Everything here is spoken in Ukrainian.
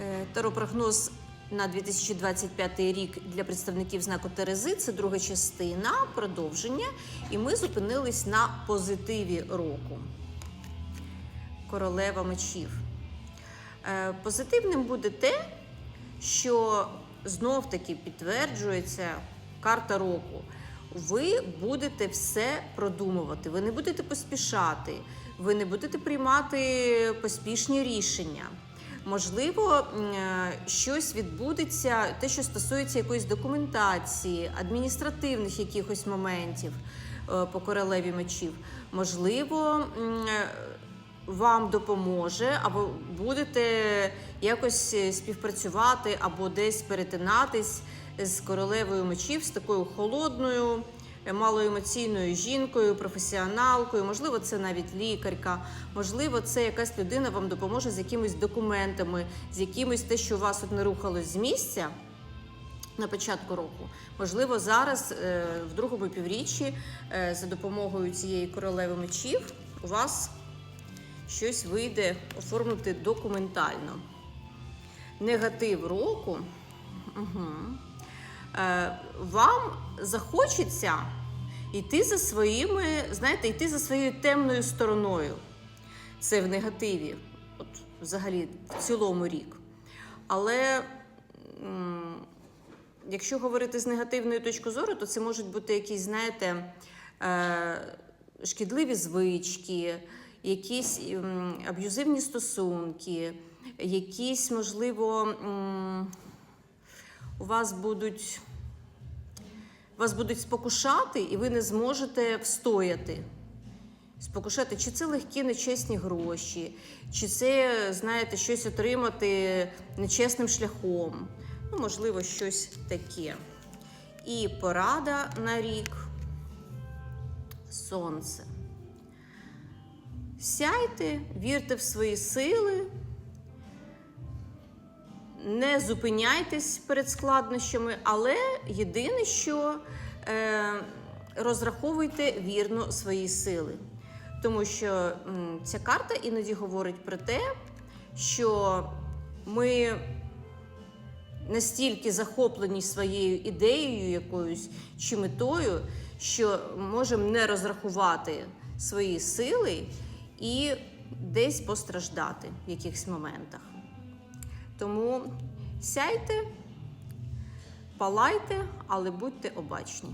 Е, Таропрогноз на 2025 рік для представників знаку Терези це друга частина, продовження. І ми зупинились на позитиві року. Королева мечів. Е, Позитивним буде те, що знов таки підтверджується карта року. Ви будете все продумувати, ви не будете поспішати, ви не будете приймати поспішні рішення. Можливо, е, щось відбудеться, те, що стосується якоїсь документації, адміністративних якихось моментів е, по королеві мечів. Можливо, е, вам допоможе, або будете якось співпрацювати, або десь перетинатись з королевою мечів, з такою холодною, малоемоційною жінкою, професіоналкою. Можливо, це навіть лікарка, можливо, це якась людина вам допоможе з якимись документами, з якимось те, що у вас от не рухалось з місця. На початку року, можливо, зараз е, в другому півріччі е, за допомогою цієї королеви мечів у вас щось вийде оформити документально. Негатив року. Угу. Е, вам захочеться йти за своїми, знаєте, йти за своєю темною стороною. Це в негативі, от взагалі в цілому рік. Але якщо говорити з негативної точки зору, то це можуть бути якісь, знаєте, е, шкідливі звички, якісь аб'юзивні стосунки, якісь, можливо, вас будуть. Вас будуть спокушати, і ви не зможете встояти. Спокушати, чи це легкі нечесні гроші, чи це, знаєте, щось отримати нечесним шляхом. Ну, можливо, щось таке. І порада на рік. Сонце. Сяйте, вірте в свої сили, не зупиняйтесь перед складнощами, але єдине, що е, розраховуйте вірно свої сили. Тому що ця карта іноді говорить про те, що ми настільки захоплені своєю ідеєю якоюсь чи метою, що можемо не розрахувати свої сили і десь постраждати в якихось моментах. Тому сяйте, палайте, але будьте обачні.